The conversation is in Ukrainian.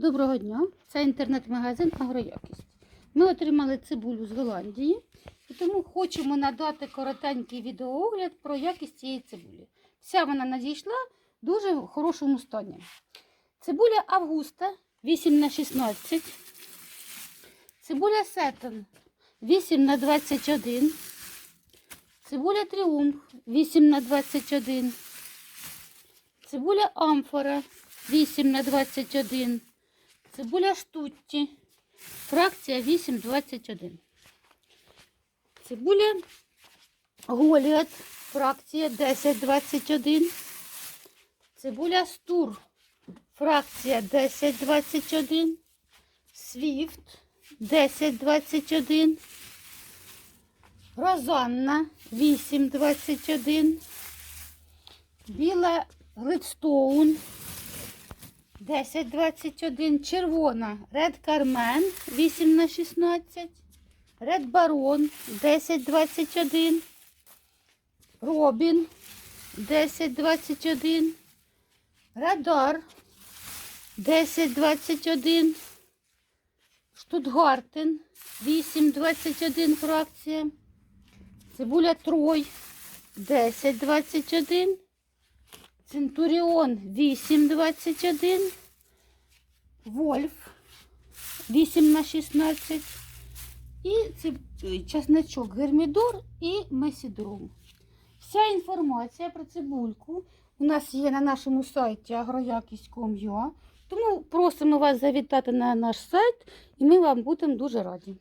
Доброго дня! Це інтернет-магазин Агроякість. Ми отримали цибулю з Голландії і тому хочемо надати коротенький відеоогляд про якість цієї цибулі. Вся вона надійшла в дуже хорошому стані. Цибуля Августа 8х16. Цибуля Сеттон 8х21. Цибуля Тріумф 8х21. Цибуля Амфора 8 на 21. Цибуля штутті. Фракція 8,21. Цибуля Голіат. Фракція 10,21. Цибуля Стур. Фракція 10,21. Свіфт 10,21. Розанна 8,21. Біла Глидстоун 1021, червона. Ред Кармен 8 на 16, Ред Барон 1021, Робін 1021, Радар 1021, Штутгартен 821 фракція, Цибуля Трой 1021. Центуріон 8,21, Вольф 8 на 16 і ці- часничок Гермідор і Месідрум. Вся інформація про цибульку у нас є на нашому сайті agroякість.com.ua, тому просимо вас завітати на наш сайт і ми вам будемо дуже раді.